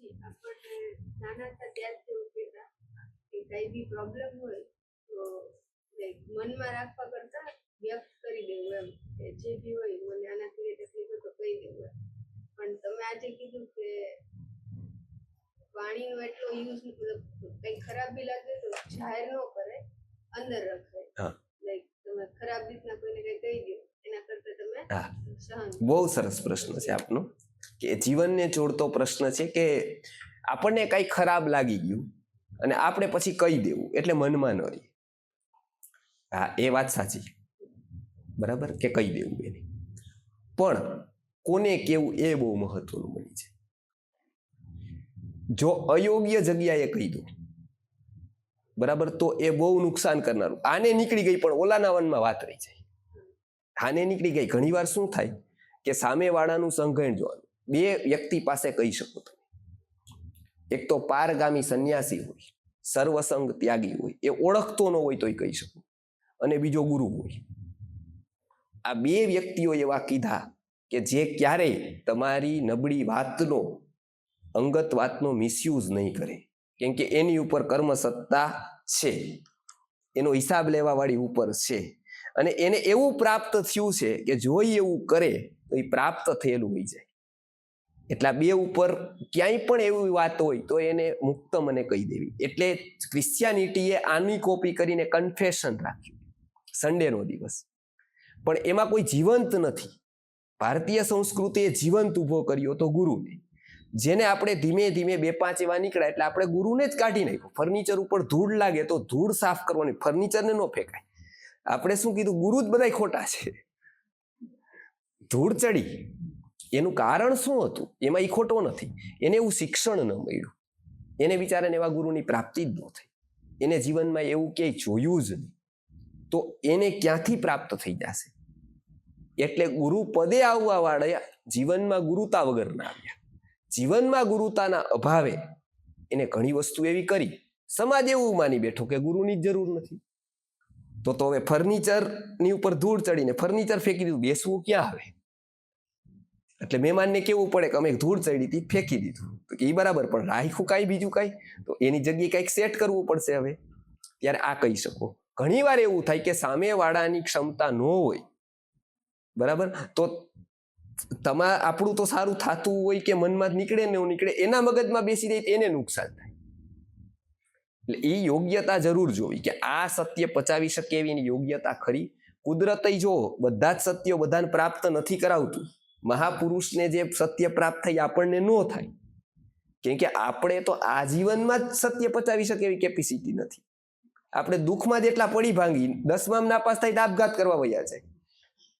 સ્વામીજી આપણને નાના હતા એવું કહેતા કે કઈ બી પ્રોબ્લેમ હોય તો મનમાં રાખવા કરતા વ્યક્ત કરી દેવું એમ કે જે બી હોય મને આનાથી તકલીફ હોય તો કહી દેવું એમ. પણ તમે આજે કીધું કે વાણીનો એટલો યુઝ મતલબ કઈ ખરાબ બી લાગે તો જાહેર ન કરે અંદર રખાય. લાઈક તમે ખરાબ રીતના કોઈને કઈ કહી દો એના કરતા તમે બહુ સરસ પ્રશ્ન છે આપનો. કે જીવનને જોડતો પ્રશ્ન છે કે આપણને કંઈ ખરાબ લાગી ગયું અને આપણે પછી કહી દેવું એટલે મનમાં ન રહે હા, એ વાત સાચી. બરાબર? કે કહી દેવું એની. પણ કોને કેવું એ બહુ મહત્વનું બની છે જો અયોગ્ય જગ્યાએ કહી દો બરાબર, તો એ બહુ નુકસાન કરનારું. આને નીકળી ગઈ પણ ઓલાના વનમાં વાત રહી જાય. આને નીકળી ગઈ. ઘણીવાર શું થાય કે સામેવાળાનું સંઘણ જોવાનું. બે વ્યક્તિ પાસે કહી શકો તમે. એક તો પારગામી સંન્યાસી હોય, સર્વસંગ ત્યાગી હોય, એ ઓળખતો ન હોય તોય કહી શકો. અને બીજો ગુરુ હોય. આ બે વ્યક્તિઓ એવા કીધા કે જે ક્યારેય તમારી નબળી વાતનો અંગત વાતનો મિસયુઝ નહીં કરે. કેમ કે એની ઉપર કર્મ સત્તા છે. એનો હિસાબ લેવાવાળી ઉપર છે. અને એને એવું પ્રાપ્ત થયું છે કે જો એવું કરે તો એ પ્રાપ્ત થયેલું હોઈ જાય. એટલા બે ઉપર ક્યાંય પણ એવી વાત હોય તો એને મુક્ત મને કહી દેવી. એટલે ક્રિશ્ચિયાનિટીએ આની કોપી કરીને કન્ફેશન રાખ્યું. સન્ડેનો દિવસ. પણ એમાં કોઈ જીવંત નથી. ભારતીય સંસ્કૃતિએ જીવંત ઊભો કર્યો તો ગુરુને. જેને આપણે ધીમે ધીમે બે પાંચ એવા નીકળ્યા એટલે આપણે ગુરુને જ કાઢી નાખ્યો. ફર્નિચર ઉપર ધૂળ લાગે તો ધૂળ સાફ કરવાની. ફર્નિચરને ન ફેંકાય. આપણે શું કીધું? ગુરુ જ બધા ખોટા છે. ધૂળ ચડી. એનું કારણ શું હતું? એમાં એ ખોટો નથી. એને એવું શિક્ષણ ન મળ્યું. એને વિચારે એવા ગુરુની પ્રાપ્તિ જ ન થઈ. એને જીવનમાં એવું ક્યાંય જોયું જ નહીં. તો એને ક્યાંથી પ્રાપ્ત થઈ જશે? એટલે ગુરુ પદે આવવા વાળા જીવનમાં ગુરુતા વગરના આવ્યા. જીવનમાં ગુરુતાના અભાવે એને ઘણી વસ્તુ એવી કરી. સમાજ એવું માની બેઠો કે ગુરુની જ જરૂર નથી. તો તો હવે ફર્નિચરની ઉપર ધૂળ ચડીને ફર્નિચર ફેંકી દીધું. બેસવું ક્યાં આવે એટલે મહેમાનને કેવું પડે કે અમે ધૂળ ચડી હતી, ફેંકી દીધું. તો કે એ બરાબર, પણ રાખ્યું કાંઈ બીજું કાંઈ? તો એની જગ્યાએ કાંઈક સેટ કરવું પડશે હવે. ત્યારે આ કહી શકો. ઘણીવાર એવું થાય કે સામેવાળાની ક્ષમતા ન હોય. બરાબર? તો તમા, આપણું તો સારું થતું હોય કે મનમાં નીકળે ને એવું નીકળે, એના મગજમાં બેસી જાય એને નુકસાન થાય. એટલે એ યોગ્યતા જરૂર જોવી કે આ સત્ય પચાવી શકે એવી એની યોગ્યતા ખરી. કુદરતય જો બધા જ સત્યો બધાને પ્રાપ્ત નથી કરાવતું મહાપુરુષને જે સત્ય પ્રાપ્ત થઈ આપણને ન થાય. કેમ કે આપણે તો આજીવનમાં જ સત્ય પચાવી શકે એવી કેપેસિટી નથી. આપણે દુઃખમાં જેટલા પડી ભાંગી, દસમામ નાપાસ થાય તો આપઘાત કરવા વયા છે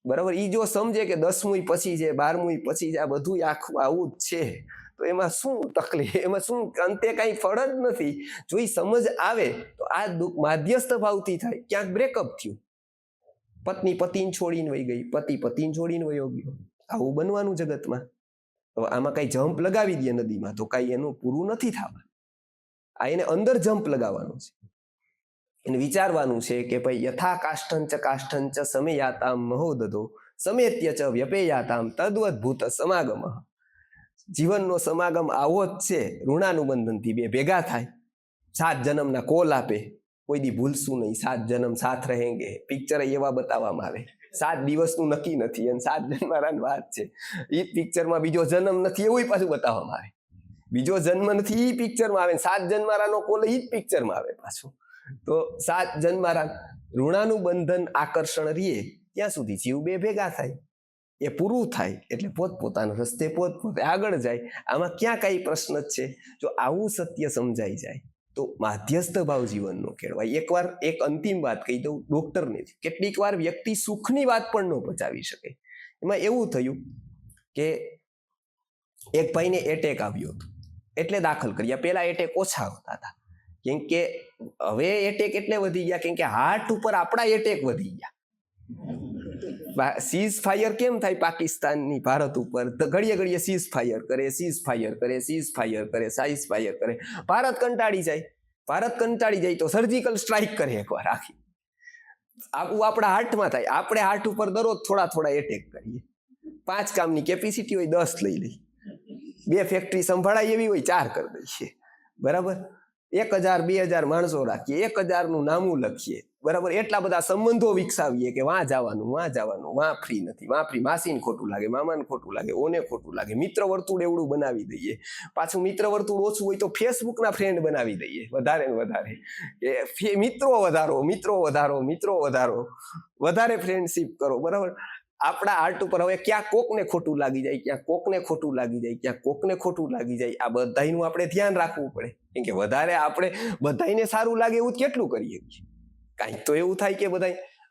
બરાબર? એ જો સમજે કે દસમું પછી છે બારમું પછી છે, આ બધું આખું આવું જ છે, તો એમાં શું તકલીફ? એમાં શું અંતે કાંઈ ફળ જ નથી. જો એ સમજ આવે, તો આ દુઃખ માધ્યસ્થ ભાવથી થાય. ક્યાંક બ્રેકઅપ થયું. પત્ની પતિને છોડીને વહી ગઈ, પતિ પતિને છોડીને વયો ગયો. આવું બનવાનું જગતમાં? તો આમાં કાંઈ જમ્પ લગાવી દે નદીમાં તો કાંઈ એનું પૂરું નથી થવા. આ એને અંદર જમ્પ લગાવવાનું છે. એને વિચારવાનું છે કે ભાઈ યથા કાષ્ઠંચ કાષ્ઠંચ સમયાતામ મહોદધો, સમેત્ય ચ વ્યપેયાતામ તદ્વદ્ભૂત સમાગમ. જીવનનો સમાગમ આવો જ છે, ઋણાનુબંધનથી બે ભેગા થાય. સાત જન્મના કોલ આપે, કોઈ દી ભૂલશું નહીં, સાત જન્મ સાથ રહેંગે પિક્ચર એવા બતાવવામાં આવે. સાત દિવસનું નક્કી નથી અને સાત જન્મારાની વાત છે. એ પિક્ચરમાં બીજો જન્મ નથી એવું પાછું બતાવવામાં આવે. બીજો જન્મ નથી એ પિક્ચરમાં આવે સાત જન્મારાનો કોલ એ જ પિક્ચરમાં આવે પાછું. તો સાત જન્મારા ઋણાનું બંધન આકર્ષણ રીએ ત્યાં સુધી જીવ બે ભેગા થાય. એ પૂરું થાય એટલે પોતપોતાના રસ્તે પોતપોતે આગળ જાય. આમાં ક્યાં કાંઈ પ્રશ્ન છે? જો આવું સત્ય સમજાઈ જાય તો માધ્યસ્થ ભાવ જીવનનો કહેવાય. એકવાર એક અંતિમ વાત કહી દઉં ડોક્ટરને કેટલીક વાર વ્યક્તિ સુખની વાત પણ ન પચાવી શકે. એમાં એવું થયું કે એક ભાઈને એટેક આવ્યો હતો. એટલે દાખલ કર્યા. પહેલા એટેક ઓછા આવતા હતા. કેમ કે હવે એટેક એટલે વધી ગયા. કેમ કે હાર્ટ ઉપર આપણા એટેક વધી ગયા. સીઝ ફાયર કેમ થાય પાકિસ્તાનની ભારત ઉપર? ઘડીએ ઘડીએ સીઝ ફાયર કરે સીઝ ફાયર કરે સીઝ ફાયર કરે સાઇઝ ફાયર કરે. ભારત કંટાળી જાય. ભારત કંટાળી જાય તો સર્જિકલ સ્ટ્રાઇક કરે એકવાર આખી. આવું આપણા હાર્ટમાં થાય. આપણે હાર્ટ ઉપર દરરોજ થોડા થોડા એટેક કરીએ. પાંચ કામની કેપેસિટી હોય દસ લઈ લઈ બે ફેક્ટરી સંભાળાય એવી હોય ચાર કરી દઈએ. બરાબર? એક હજાર, બે હજાર માણસો રાખીએ. એક હજારનું નામું લખીએ. બરાબર? એટલા બધા સંબંધો વિકસાવીએ કે વાં જવાનું વાં જવાનું, વાં ફ્રી નથી, વાં ફ્રી માસીને ખોટું લાગે, મામાને ખોટું લાગે, ઓને ખોટું લાગે. મિત્ર વર્તુળ એવડું બનાવી દઈએ. પાછું મિત્ર વર્તુળ ઓછું હોય તો ફેસબુકના ફ્રેન્ડ બનાવી દઈએ, વધારે ને વધારે. એ મિત્રો વધારો મિત્રો વધારો મિત્રો વધારો. વધારે ફ્રેન્ડશીપ કરો, બરાબર? આપણા આર્ટ ઉપર હવે ક્યાં કોકને ખોટું લાગી જાય, ક્યાં કોકને ખોટું લાગી જાય, ક્યાં કોકને ખોટું લાગી જાય, આ બધાયનું આપણે ધ્યાન રાખવું પડે. કેમ કે વધારે આપણે બધાયને સારું લાગે એવું કેટલું કરીએ છીએ? કાંઈક તો એવું થાય કે બધાય,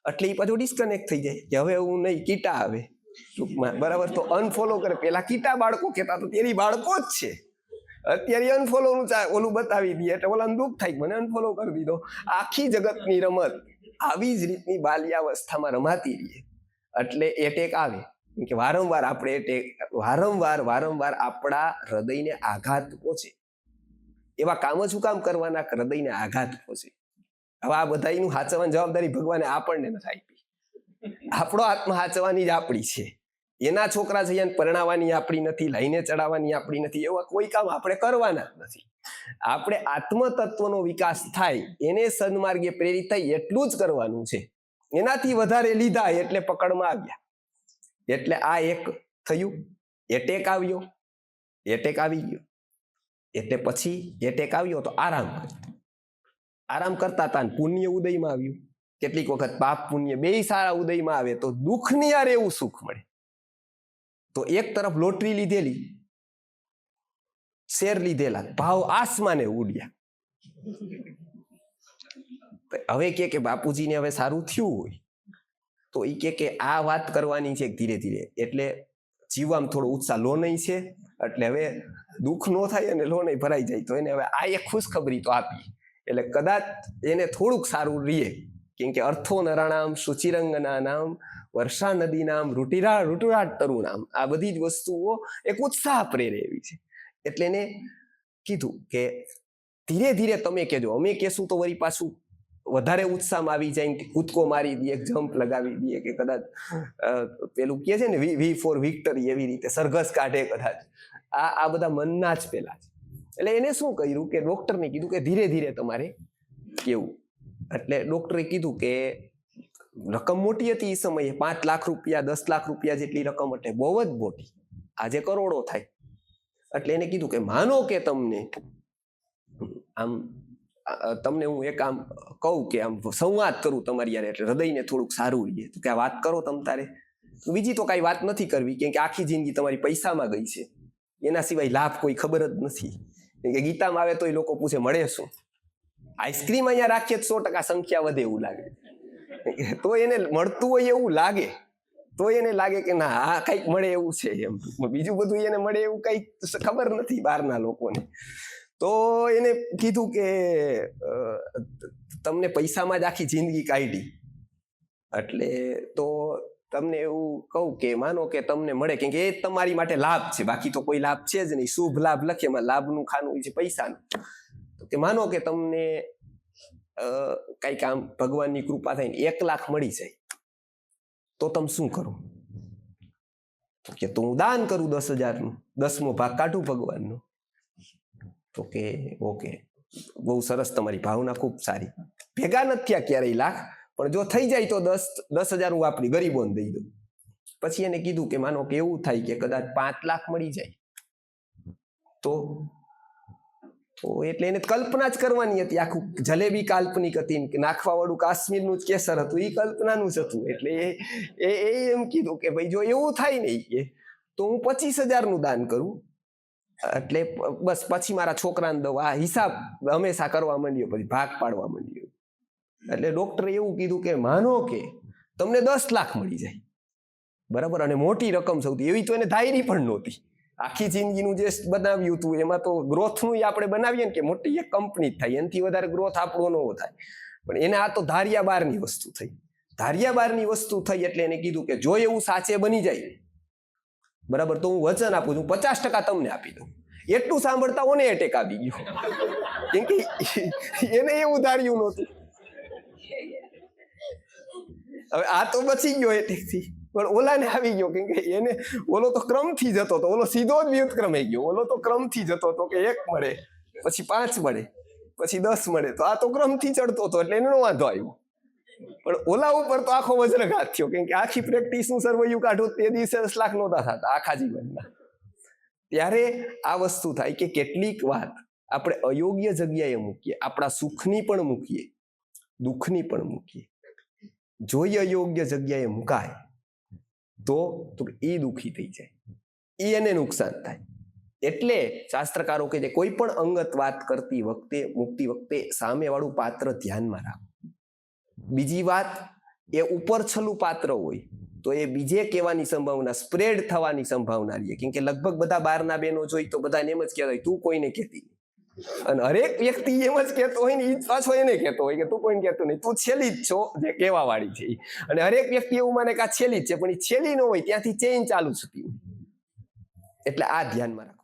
એટલે એ પાછું ડિસ્કનેક્ટ થઈ જાય કે હવે એવું નહીં, કીટા આવે. ટૂંકમાં, બરાબર? તો અનફોલો કરે. પેલા કીટા બાળકો કહેતા તો તેરી બાળકો જ છે. અત્યારે અનફોલો નું ઓલું બતાવી દઈએ, એટલે ઓલા દુઃખ થાય મને અનફોલો કરી દીધો. આખી જગતની રમત આવી જ રીતની બાલ્યાવસ્થામાં રમાતી રહીએ. એટલે એટેક આવે. કે વારંવાર આપણે એટેક વારંવાર વારંવાર આપણા હૃદયને આઘાત પહોંચે. એવા કામ શું કામ કરવાના? હૃદયને આઘાત પહોંચે. હવે આ બધાનું હાચવાની જવાબદારી ભગવાને આપણને નથી આપી. આપણો આત્મા હાચવાની જ આપણી છે. એના છોકરા છે એને પરણાવવાની આપણી નથી, લઈને ચડાવવાની આપણી નથી, એવા કોઈ કામ આપણે કરવાના નથી. આપણે આત્મતત્વનો વિકાસ થાય, એને સન્માર્ગે પ્રેરિત થાય એટલું જ કરવાનું છે. એનાથી વધારે લીધા એટલે પકડમાં આવ્યા. એટલે આ એક થયું, એટેક આવ્યો, એટેક આવી ગયો. એટલે પછી એટેક આવ્યો તો આરામ કર્યો. આરામ કરતા હતા પુણ્ય ઉદયમાં આવ્યું. કેટલીક વખત પાપ પુણ્ય બે સારા ઉદયમાં આવે તો દુઃખની યાર એવું સુખ મળે. તો એક તરફ લોટરી લીધેલી, શેર લીધેલા, ભાવ આસમાને ઉડ્યા. હવે કે કે બાપુજીને હવે સારું થયું હોય. તો એ કે કે આ વાત કરવાની છે ધીરે ધીરે. એટલે જીવવામાં થોડો ઉત્સાહ લોનય છે. એટલે હવે દુઃખ ન થાય અને લોનય ભરાઈ જાય. તો એને હવે આ એક ખુશખબરી તો આપી. એટલે કદાચ એને થોડુંક સારું રહીએ કેમ કે અર્થો નરાણામ સુચિરંગના નામ, વર્ષા નદી નામ, રૂટીરા, રૂટુરાટ તરુણામ આ બધી જ વસ્તુઓ એક ઉત્સાહ પ્રેરે એવી છે. એટલે એને કીધું કે ધીરે ધીરે તમે કહેજો. અમે કહેશું તો વળી પાછું વધારે ઉત્સાહમાં આવી જાય કે કૂદકો મારી દઈએ જમ્પ લગાવી દઈએ કે કદાચ પેલું કહે છે ને, વી વી ફોર વિક્ટરી એવી રીતે, સરઘસ કાઢે કદાચ. આ આ બધા મનના જ પેલા છે. એટલે એને શું કર્યું કે ડોક્ટરને કીધું કે ધીરે ધીરે તમારે કેવું. એટલે ડોક્ટરે કીધું કે રકમ મોટી હતી એ સમયે પાંચ લાખ રૂપિયા, દસ લાખ રૂપિયા જેટલી રકમ એટલે બહુ જ મોટી. આજે કરોડો થાય. એટલે એને કીધું કે માનો કે તમને, આમ તમને હું એક આમ કહું કે આમ સંવાદ કરું તમારી યાર એટલે હૃદયને થોડુંક સારું રહીએ તો કે આ વાત કરો તમ તારે. બીજી તો કાંઈ વાત નથી કરવી કેમ કે આખી જિંદગી તમારી પૈસામાં ગઈ છે. એના સિવાય લાભ કોઈ ખબર જ નથી. કે ગીતામાં આવે તો એ લોકો પૂછે, મળે શું? આઈસ્ક્રીમ અહીંયા રાખીએ સો ટકા સંખ્યા વધે એવું લાગે. તો એને મળતું હોય એવું લાગે. તો એને લાગે કે ના, આ કંઈક મળે એવું છે એમ. બીજું બધું એને મળે એવું કંઈક ખબર નથી બહારના લોકોને. તો એને કીધું કે તમને પૈસામાં જ આખી જિંદગી કાઢી. એટલે તો તમને એવું કહું કે માનો કે તમને મળે, કેમ કે એ તમારી માટે લાભ છે. બાકી તો કોઈ લાભ છે જ નહીં. શુભ લાભ લખે, એમાં લાભનું ખાનું છે પૈસાનું. કે માનો કે તમને કઈ કામ ભગવાનની કૃપા થઈને એક લાખ મળી જાય, તો તમે શું કરો? કે તો હું દાન કરું દસ હજારનું. દસમો ભાગ કાઢું ભગવાનનો. તો કે ઓકે. બહુ સરસ તમારી ભાવના, ખૂબ સારી. ભેગા નથી થયા ક્યારેય લાખ. પણ જો થઈ જાય તો દસ દસ હજાર હું આપણી ગરીબોને દઈ દઉં. પછી એને કીધું કે માનો કે એવું થાય કે કદાચ પાંચ લાખ મળી જાય. તો એટલે એને કલ્પના જ કરવાની હતી આખું જલેબી કાલ્પનિક હતી નાખવા વાળું કાશ્મીરનું જ કેસર હતું એ કલ્પનાનું જ હતું. એટલે એ એ એમ કીધું કે ભાઈ જો એવું થાય નહીં કે, તો હું પચીસ હજારનું દાન કરું. એટલે બસ પછી મારા છોકરાને દઉં. આ હિસાબ હંમેશા કરવા માંડ્યો, પછી ભાગ પાડવા માંડ્યો. એટલે ડોક્ટરે એવું કીધું કે, માનો કે તમને દસ લાખ મળી જાય. બરાબર? અને મોટી રકમ સૌથી. એવી તો એને ધાયરી પણ નહોતી. આખી જિંદગીનું જે બનાવ્યું હતું, એમાં તો ગ્રોથનું આપણે બનાવીએ ને કે મોટી એક કંપની થાય. એનાથી વધારે ગ્રોથ આપણો ન થાય. પણ એને આ તો ધારિયા બારની વસ્તુ થઈ. ધારિયા બારની વસ્તુ થઈ એટલે એને કીધું કે, જો એવું સાચે બની જાય, બરાબર, તો હું વચન આપું છું, પચાસ ટકા તમને આપી દઉં. એટલું સાંભળતા ઓને એટેક આવી ગયો. કેમ કે એને એવું ધાર્યું નહોતું. હવે આ તો બચી ગયો એટેકથી પણ ઓલાને આવી ગયો કેમ કે એને ઓલો તો ક્રમથી જતો હતો. ઓલો સીધો જ વ્યુતક્રમે ગયો. ઓલો તો ક્રમથી જતો હતો કે એક મળે, પછી પાંચ મળે, પછી દસ મળે. તો આ તો ક્રમથી ચડતો હતો એટલે એનો વાંધો આવ્યો. પણ ઓલા ઉપર તો આખો વજ્રઘાત થયો કેમ કે આખી પ્રેક્ટિસનું સરવૈયું કાઢું તે દિવસે દસ લાખ નહોતા થતા આખા જીવનના ત્યારે આ વસ્તુ થાય કે કેટલીક વાત આપણે અયોગ્ય જગ્યાએ મૂકીએ, આપણા સુખની પણ મૂકીએ, દુઃખની પણ મૂકીએ. જો યોગ્ય જગ્યાએ મુકાય, તો તો એ દુઃખી થઈ જાય. એ એને નુકસાન થાય. એટલે શાસ્ત્રકારો કે જે કોઈ પણ અંગત વાત કરતી વખતે, મૂકતી વખતે સામેવાળું પાત્ર ધ્યાનમાં રાખો બીજી વાત, એ ઉપર છલું પાત્ર હોય, તો એ બીજે કહેવાની સંભાવના, સ્પ્રેડ થવાની સંભાવના રહે. કેમ કે લગભગ બધા બહારના બેનો જોઈ તો બધાને એમ જ કહેવાય, તું કોઈને કહેતી નહીં. અને હરેક વ્યક્તિ એમ જ કહેતો હોય ને એ પાછો એને કહેતો હોય કે, તું કોઈને કહેતો નહીં, તું છેલ્લી જ છો, જે કહેવા વાળી છે અને હરેક વ્યક્તિ એવું માને કે આ છેલ્લી જ છે, પણ એ છેલ્લી ન હોય, ત્યાંથી ચેઇન ચાલુ થતી હોય. એટલે આ ધ્યાનમાં રાખો.